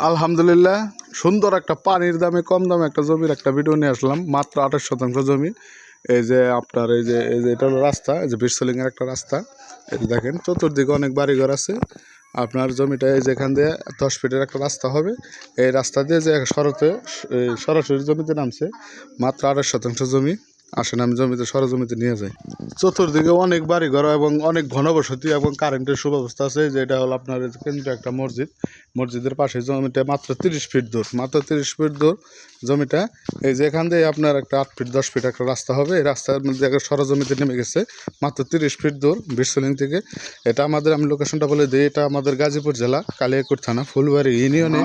আলহামদুলিল্লাহ, সুন্দর একটা পানির দামে, কম দামে একটা জমির একটা ভিডিও নিয়ে আসলাম, মাত্র আঠাশ শতাংশ জমি। এই যে আপনার, এই যে এই যে এটা হলো রাস্তা, এই যে বিশ্বলিঙ্গের একটা রাস্তা। যে দেখেন, চতুর্দিকে অনেক বাড়িঘর আছে। আপনার জমিটা এই যেখান দিয়ে দশ ফিটের একটা রাস্তা হবে। এই রাস্তা দিয়ে যে সরতে সরাসরি জমিতে নামছে, মাত্র আঠাশ শতাংশ জমি। আসেন, আমি জমিতে, সরজমিতে নিয়ে যাই। চতুর্দিকে অনেক বাড়িঘর এবং অনেক ঘনবসতি এবং কারেন্টের সুব্যবস্থা আছে। এই যে এটা হলো আপনার কেন্দ্রীয় একটা মসজিদ। মসজিদের পাশে জমিটা মাত্র তিরিশ ফিট দূর। মাত্র তিরিশ ফিট দূর জমিটা। এই যে এখান দিয়ে আপনার একটা আট ফিট, দশ ফিট একটা রাস্তা হবে। এই রাস্তার মধ্যে সরজমিতে নেমে গেছে। মাত্র তিরিশ ফিট দূর বিশ্বলিং থেকে। এটা আমাদের, আমি লোকেশনটা বলে দিই, এটা আমাদের গাজীপুর জেলা কালিয়াকুর থানা, ফুলবাড়ি ইউনিয়নে।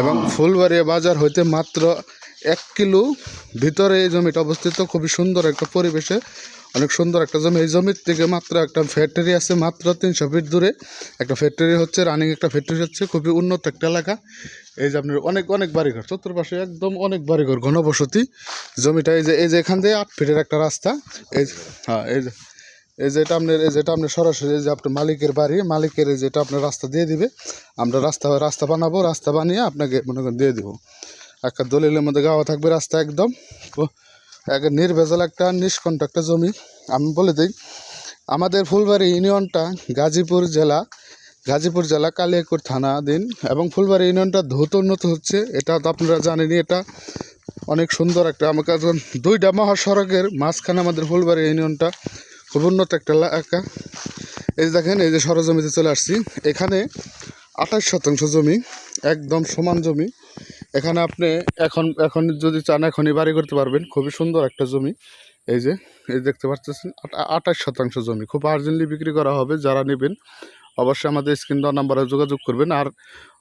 এবং ফুলবাড়ি বাজার হইতে মাত্র এক কিলো ভিতরে এই জমিটা অবস্থিত। খুবই সুন্দর একটা পরিবেশে, অনেক সুন্দর একটা জমি। এই জমির থেকে মাত্র একটা ফ্যাক্টরি আছে, মাত্র তিনশো ফিট দূরে। একটা ফ্যাক্টরি হচ্ছে রানিং একটা ফ্যাক্টরি হচ্ছে, খুবই উন্নত একটা এলাকা। এই যে আপনার অনেক অনেক বাড়িঘর, চতুর্পাশে একদম অনেক বাড়িঘর, ঘনবসতি। জমিটা এই যে এই যে এখান দিয়ে আট ফিটের একটা রাস্তা। এই হ্যাঁ এই যে, এই যেটা আপনার, এই যেটা আপনার সরাসরি যে আপনার মালিকের বাড়ি। মালিকের এই যেটা আপনার রাস্তা দিয়ে দিবে। আমরা রাস্তা রাস্তা বানাবো, রাস্তা বানিয়ে আপনাকে মনে করেন দিয়ে দিব। একটা দলিলের মধ্যে গাওয়া থাকবে রাস্তা একদম। এক নির্ভেজাল একটা নিষ্কণ্ঠ একটা জমি। আমি বলে দিই, আমাদের ফুলবাড়ি ইউনিয়নটা গাজীপুর জেলা গাজীপুর জেলা কালিয়াকুর থানাধীন এবং ফুলবাড়ি ইউনিয়নটা দ্রুত উন্নত হচ্ছে, এটা তো আপনারা জানেনই, এটা অনেক সুন্দর একটা আমাকে এখন দুইটা মহাসড়কের মাঝখানে আমাদের ফুলবাড়ি ইউনিয়নটা খুব উন্নত একটা এলাকা। এই যে দেখেন, এই যে সরজমিতে চলে আসছি। এখানে আঠাশ শতাংশ জমি, একদম সমান জমি। এখানে আপনি এখন এখন যদি চান এখনই বাড়ি করতে পারবেন। খুবই সুন্দর একটা জমি। এই যে, এই দেখতে পাচ্ছেন আঠাশ শতাংশ জমি। খুব আর্জেন্টলি বিক্রি করা হবে, যারা নেবেন অবশ্যই আমাদের স্ক্রিন দেওয়া নাম্বারে যোগাযোগ করবেন। আর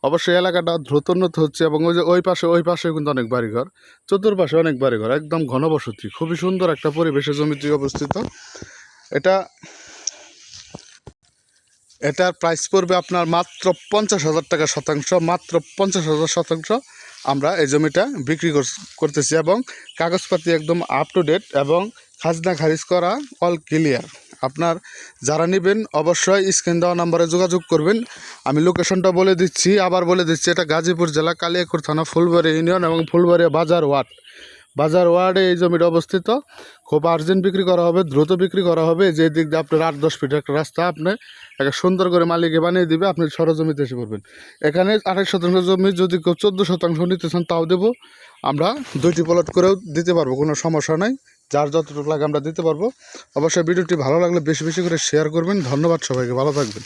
অবশ্যই এলাকাটা দ্রুত উন্নত হচ্ছে এবং ওই যে, ওই পাশে ওই পাশে কিন্তু অনেক বাড়িঘর। চতুর্পাশে অনেক বাড়িঘর, একদম ঘনবসতি। খুবই সুন্দর একটা পরিবেশে জমিটি অবস্থিত। এটা, এটার প্রাইস পড়বে আপনার মাত্র পঞ্চাশ হাজার টাকা শতাংশ, মাত্র পঞ্চাশ হাজার শতাংশ। আমরা এই জমিটা বিক্রি কর- করতেছি এবং কাগজপাতি একদম আপ টু ডেট এবং খাজনা খারিজ করা অল ক্লিয়ার আপনার যারা নেবেন অবশ্যই স্ক্রিন দেওয়া নাম্বারে যোগাযোগ করবেন। আমি লোকেশনটা বলে দিচ্ছি, আবার বলে দিচ্ছি, এটা গাজীপুর জেলা কালিয়াকুর থানা ফুলবাড়ি ইউনিয়ন এবং ফুলবাড়িয়া বাজার ওয়ার্ড। বাজার ওয়ার্ডে এই জমিটা অবস্থিত। খুব আর্জেন্ট বিক্রি করা হবে, দ্রুত বিক্রি করা হবে। যে দিক দিয়ে আপনার আট, দশ ফিট একটা রাস্তা, আপনি একটা সুন্দর করে মালিকে বানিয়ে দিবে, আপনি সরজমিতে এসে পড়বেন। এখানে আঠাশ শতাংশ জমি যদি কেউ চোদ্দ শতাংশ নিতে চান, তাও দেবো। আমরা দুইটি প্লট করেও দিতে পারব, কোনো সমস্যা নাই। যার যতটুকু লাগে আমরা দিতে পারব। অবশ্যই ভিডিওটি ভালো লাগলে বেশি বেশি করে শেয়ার করবেন। ধন্যবাদ সবাইকে, ভালো থাকবেন।